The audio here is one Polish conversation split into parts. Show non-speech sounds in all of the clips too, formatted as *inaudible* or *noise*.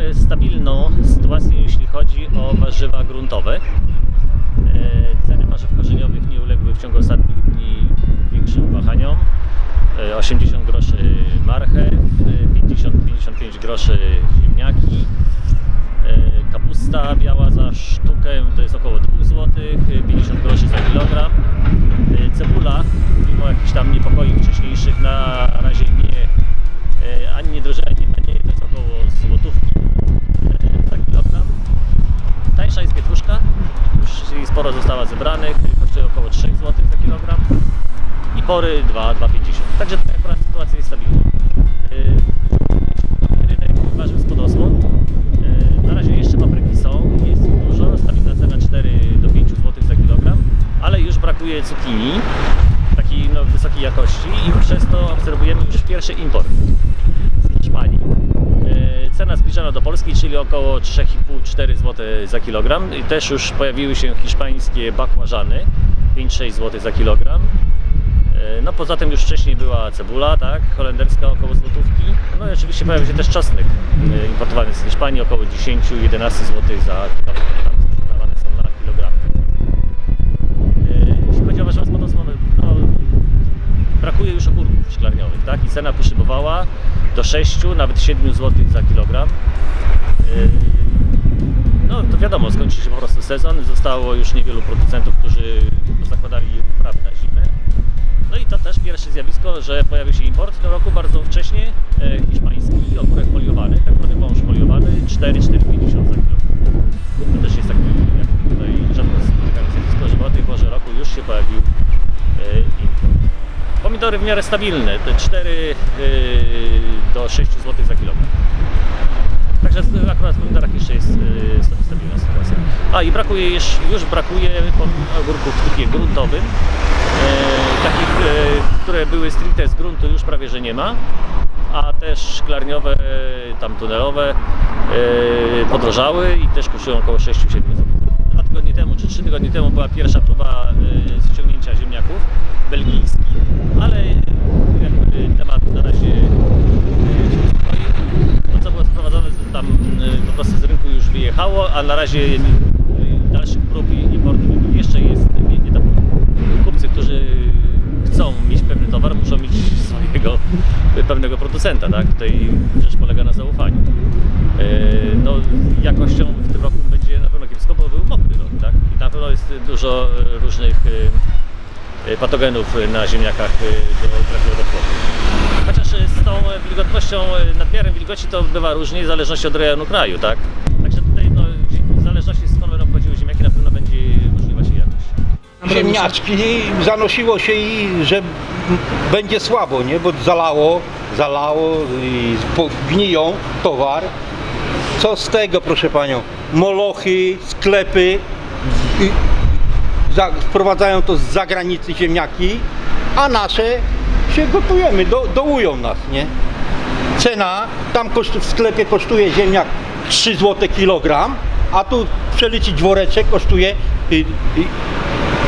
mamy stabilną sytuację, jeśli chodzi o warzywa gruntowe. E, ceny warzyw korzeniowych nie uległy w ciągu ostatnich dni większym wahaniom. E, 80 groszy marchew, 50-55 groszy ziemniaki, e, kapusta biała za sztukę to jest około 2 zł, 50 groszy za kilogram. Cebula, mimo jakichś tam niepokoi wcześniejszych, na razie nie zł za kilogram i pory 2, 2,50. Także tutaj akurat sytuacja jest stabilna. Yy, Rynek warzyw z podosłon. Yy, Na razie jeszcze papryki są, jest dużo, stabilna cena 4 do 5 zł za kilogram, ale już brakuje cukinii takiej no, wysokiej jakości i przez to obserwujemy już pierwszy import z Hiszpanii. E, Cena zbliżona do polskiej, czyli około 3,5-4 zł za kilogram. I też już pojawiły się hiszpańskie bakłażany, 5-6 zł za kilogram. E, No poza tym już wcześniej była cebula, tak, holenderska około złotówki. No i oczywiście pojawił się też czosnek e, importowany z Hiszpanii około 10-11 zł za kilogram. Tam są na kilogram. E, Jeśli chodzi o warzywa z podosłony, no brakuje już ogórków szklarniowych, tak? I cena poszybowała do 6, nawet 7 zł za kilogram. No to wiadomo, skończył się po prostu sezon, zostało już niewielu producentów, którzy zakładali uprawy na zimę. No i to też pierwsze zjawisko, że pojawił się import w tym roku bardzo wcześnie, e, hiszpański ogórek foliowany, tak zwany wąż foliowany, 4-4,50 za kilogram. To też jest taki, jak tutaj rzadko spotykane zjawisko, że o tej porze roku już się pojawił e, import. Pomidory w miarę stabilne, te 4 yy, do 6 zł za kilogram. Także akurat w pomidorach jeszcze jest sta- stabilna sytuacja. A i brakuje już, już brakuje ogórków w typie gruntowym. Yy, takich, yy, które były stricte z gruntu już prawie że nie ma. A też szklarniowe, tam tunelowe yy, podrożały i też kosztują około 6-7 zł. Dwa tygodnie temu czy trzy tygodnie temu była pierwsza próba ściągnięcia ziemniaków belgijskich, ale jakby temat na razie yy, się uspokoi. To co było sprowadzone z- tam yy, po prostu z wyjechało, a na razie yy, dalszych prób i importu jeszcze jest nie, nie kupcy, którzy chcą mieć pewny towar, muszą mieć swojego y, pewnego producenta, tak? Tutaj rzecz polega na zaufaniu. Yy, No, jakością w tym roku będzie na pewno kiepsko, bo był mokry rok, tak? I na pewno jest dużo różnych patogenów na ziemniakach do trafiło do płotu. Chociaż z tą wilgotnością, nadmiarem wilgoci to bywa różnie w zależności od rejonu kraju, tak? Ziemniaczki zanosiło się i że będzie słabo, nie? Bo zalało, zalało i gniją towar. Co z tego, proszę panią? Molochy, sklepy wprowadzają to z zagranicy ziemniaki, a nasze się gotujemy, do, dołują nas, nie? Cena tam koszt, w sklepie kosztuje ziemniak 3 zł kilogram, a tu przeliczyć woreczek kosztuje y, y,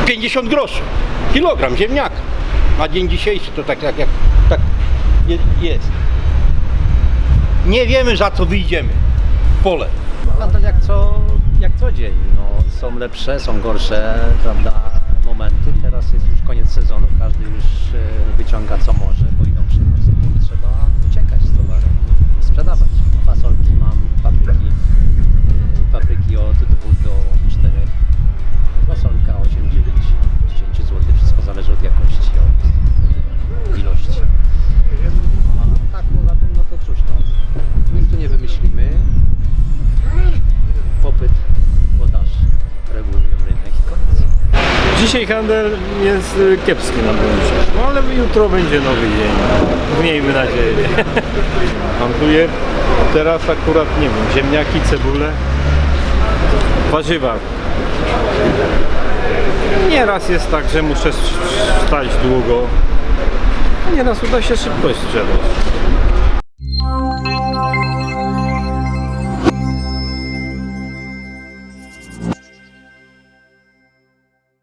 50 groszy kilogram ziemniaka. Na dzień dzisiejszy to tak, tak, jak, tak je- jest. Nie wiemy za co wyjdziemy w pole. Nadal jak co, jak co dzień. No, są lepsze, są gorsze, prawda, momenty. Teraz jest już koniec sezonu, każdy już e, wyciąga co może, Dzisiaj handel jest y, kiepski na Borusie. No ale jutro będzie nowy dzień. Miejmy nadzieję. *laughs* Handluję teraz akurat, nie wiem, ziemniaki, cebule, warzywa. Nieraz jest tak, że muszę stać długo. Nieraz uda się szybko sprzedać.